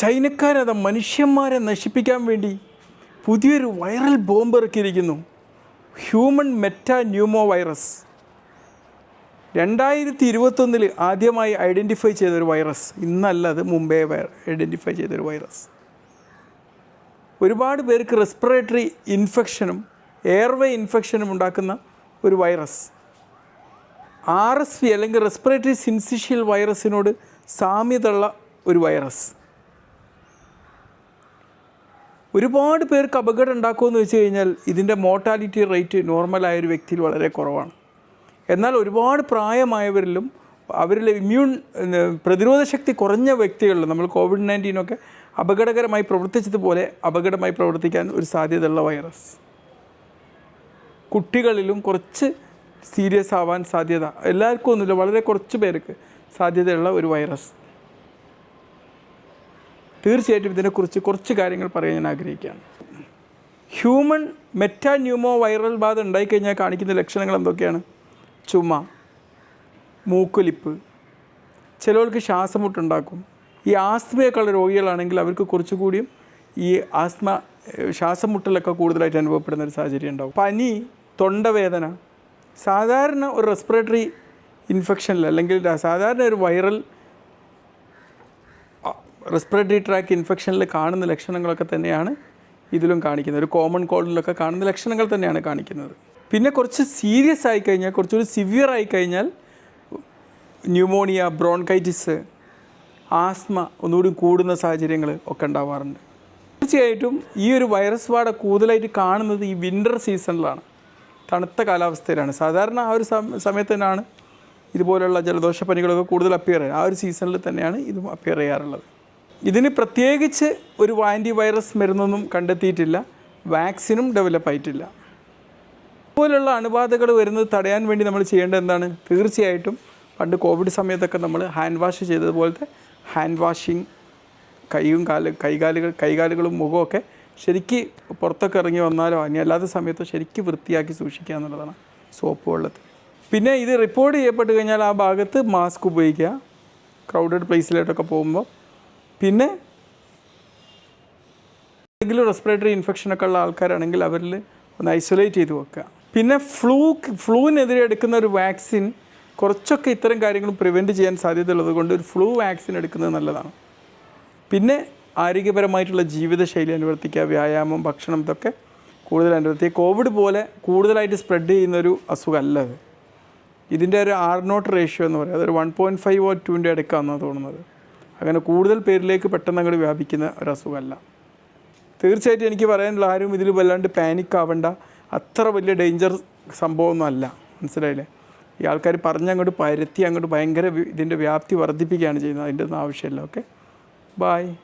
ചൈനക്കാരത് മനുഷ്യന്മാരെ നശിപ്പിക്കാൻ വേണ്ടി പുതിയൊരു വൈറൽ ബോംബ് ഇറക്കിയിരിക്കുന്നു. ഹ്യൂമൻ മെറ്റ ന്യൂമോ വൈറസ് രണ്ടായിരത്തി ഇരുപത്തൊന്നിൽ ആദ്യമായി ഐഡന്റിഫൈ ചെയ്തൊരു വൈറസ്. ഇന്നല്ല അത് മുമ്പേ ഐഡന്റിഫൈ ചെയ്തൊരു വൈറസ്. ഒരുപാട് പേർക്ക് റെസ്പിറേറ്ററി ഇൻഫെക്ഷനും എയർവേ ഇൻഫെക്ഷനും ഉണ്ടാക്കുന്ന ഒരു വൈറസ്. ആർ എസ് വി അല്ലെങ്കിൽ റെസ്പിറേറ്ററി സിൻസിഷ്യൽ വൈറസിനോട് സാമ്യതയുള്ള ഒരു വൈറസ്. ഒരുപാട് പേർക്ക് അപകടം ഉണ്ടാക്കുമെന്ന് വെച്ച് കഴിഞ്ഞാൽ ഇതിന്റെ മോർട്ടാലിറ്റി റേറ്റ് നോർമലായ ഒരു വ്യക്തിയിൽ വളരെ കുറവാണ്. എന്നാൽ ഒരുപാട് പ്രായമായവരിലും അവരിലെ ഇമ്മ്യൂൺ പ്രതിരോധ ശക്തി കുറഞ്ഞ വ്യക്തികളിലും നമ്മൾ കോവിഡ് നയന്റീനൊക്കെ അപകടകരമായി പ്രവർത്തിച്ചതുപോലെ അപകടമായി പ്രവർത്തിക്കാൻ ഒരു സാധ്യതയുള്ള വൈറസ് കുട്ടികളിലും കുറച്ച് സീരിയസ് ആവാൻ സാധ്യത. എല്ലാവർക്കും ഒന്നുമില്ല വളരെ കുറച്ച് പേർക്ക് സാധ്യതയുള്ള ഒരു വൈറസ് തീർച്ചയായിട്ടും ഇതിനെക്കുറിച്ച് കുറച്ച് കാര്യങ്ങൾ പറയാൻ ഞാൻ ആഗ്രഹിക്കുകയാണ്. ഹ്യൂമൻ മെറ്റാ ന്യൂമോ വൈറൽ ബാധ ഉണ്ടായിക്കഴിഞ്ഞാൽ കാണിക്കുന്ന ലക്ഷണങ്ങൾ എന്തൊക്കെയാണ്? ചുമ മൂക്കൊലിപ്പ് ചിലവർക്ക് ശ്വാസമുട്ടുണ്ടാക്കും. ഈ ആസ്മയൊക്കെയുള്ള രോഗികളാണെങ്കിൽ അവർക്ക് കുറച്ചുകൂടിയും ഈ ആസ്മ ശ്വാസമുട്ടലൊക്കെ കൂടുതലായിട്ട് അനുഭവപ്പെടുന്ന ഒരു സാഹചര്യം ഉണ്ടാകും പനി തൊണ്ടവേദന സാധാരണ ഒരു റെസ്പിറേറ്ററി ഇൻഫെക്ഷനിൽ അല്ലെങ്കിൽ സാധാരണ ഒരു വൈറൽ റെസ്പിറേറ്ററി ട്രാക്ക് ഇൻഫെക്ഷനിൽ കാണുന്ന ലക്ഷണങ്ങളൊക്കെ തന്നെയാണ് ഇതിലും കാണിക്കുന്നത്. ഒരു കോമൺ കോൾഡിലൊക്കെ കാണുന്ന ലക്ഷണങ്ങൾ തന്നെയാണ് കാണിക്കുന്നത്. പിന്നെ കുറച്ച് സീരിയസ് ആയി കഴിഞ്ഞാൽ കുറച്ചുകൂടി സിവിയർ ആയി കഴിഞ്ഞാൽ ന്യൂമോണിയ ബ്രോൺകൈറ്റിസ് ആസ്മ ഒന്നുകൂടി കൂടുന്ന സാഹചര്യങ്ങൾ ഒക്കെ ഉണ്ടാവാറുണ്ട്. തീർച്ചയായിട്ടും ഈ ഒരു വൈറസ് വാട കൂടുതലായിട്ട് കാണുന്നത് ഈ വിന്റർ സീസണിലാണ് തണുത്ത കാലാവസ്ഥയിലാണ്. സാധാരണ ആ ഒരു സമയത്ത് തന്നെയാണ് ഇതുപോലുള്ള ജലദോഷപ്പനികളൊക്കെ കൂടുതൽ അപ്പിയർ ചെയ്യുക ആ ഒരു സീസണിൽ തന്നെയാണ് ഇതും അപ്പിയർ ചെയ്യാറുള്ളത്. ഇതിന് പ്രത്യേകിച്ച് ഒരു ആന്റി വൈറസ് മരുന്നൊന്നും കണ്ടെത്തിയിട്ടില്ല. വാക്സിനും ഡെവലപ്പായിട്ടില്ല ഇതുപോലുള്ള അണുബാധകൾ വരുന്നത് തടയാൻ വേണ്ടി നമ്മൾ ചെയ്യേണ്ടത് എന്താണ്? തീർച്ചയായിട്ടും പണ്ട് കോവിഡ് സമയത്തൊക്കെ നമ്മൾ ഹാൻഡ് വാഷ് ചെയ്തതുപോലത്തെ ഹാൻഡ് വാഷിങ് കൈയും കാൽ കൈകാലുകൾ കൈകാലുകളും മുഖമൊക്കെ ശരിക്ക് പുറത്തൊക്കെ ഇറങ്ങി വന്നാലോ ഇനി അല്ലാത്ത സമയത്തോ ശരിക്ക് വൃത്തിയാക്കി സൂക്ഷിക്കുക എന്നുള്ളതാണ് സോപ്പ് വെള്ളത്തിൽ. പിന്നെ ഇത് റിപ്പോർട്ട് ചെയ്യപ്പെട്ട് കഴിഞ്ഞാൽ ആ ഭാഗത്ത് മാസ്ക് ഉപയോഗിക്കുക. ക്രൗഡഡ് പ്ലേസിലോട്ടൊക്കെ പോകുമ്പോൾ പിന്നെ എന്തെങ്കിലും റെസ്പിറേറ്ററി ഇൻഫെക്ഷനൊക്കെ ഉള്ള ആൾക്കാരാണെങ്കിൽ അവരിൽ ഒന്ന് ഐസൊലേറ്റ് ചെയ്ത് വെക്കുക. പിന്നെ ഫ്ലൂ ഫ്ലൂവിനെതിരെ എടുക്കുന്ന ഒരു വാക്സിൻ കുറച്ചൊക്കെ ഇത്തരം കാര്യങ്ങൾ പ്രിവെന്റ് ചെയ്യാൻ സാധ്യതയുള്ളത് കൊണ്ട് ഒരു ഫ്ലൂ വാക്സിൻ എടുക്കുന്നത് നല്ലതാണ്. പിന്നെ ആരോഗ്യപരമായിട്ടുള്ള ജീവിതശൈലി അനുവർത്തിക്കുക വ്യായാമം ഭക്ഷണം ഇതൊക്കെ കൂടുതൽ അനുവർത്തിക്കുക. കോവിഡ് പോലെ കൂടുതലായിട്ട് സ്പ്രെഡ് ചെയ്യുന്നൊരു അസുഖമല്ല അത്. ഇതിന്റെ ഒരു ആർ നോട്ട് റേഷ്യോ എന്ന് പറയുന്നത് അതൊരു വൺ പോയിന്റ് ഫൈവ് ഓ ടുവിന്റെ അടുക്കാണെന്നാണ് തോന്നുന്നത്. അങ്ങനെ കൂടുതൽ പേരിലേക്ക് പെട്ടെന്ന് അങ്ങോട്ട് വ്യാപിക്കുന്ന ഒരു അസുഖമല്ല തീർച്ചയായിട്ടും എനിക്ക് പറയാനുള്ള ആരും ഇതിൽ വല്ലാണ്ട് പാനിക് ആവണ്ട. അത്ര വലിയ ഡേഞ്ചർ സംഭവമൊന്നും അല്ല. മനസ്സിലായില്ലേ? ഈ ആൾക്കാർ പറഞ്ഞങ്ങോട്ട് പരത്തി അങ്ങോട്ട് ഭയങ്കര ഇതിന്റെ വ്യാപ്തി വർദ്ധിപ്പിക്കുകയാണ് ചെയ്യുന്നത്. അതിന്റെ ഒന്നും ആവശ്യമില്ല. Okay bye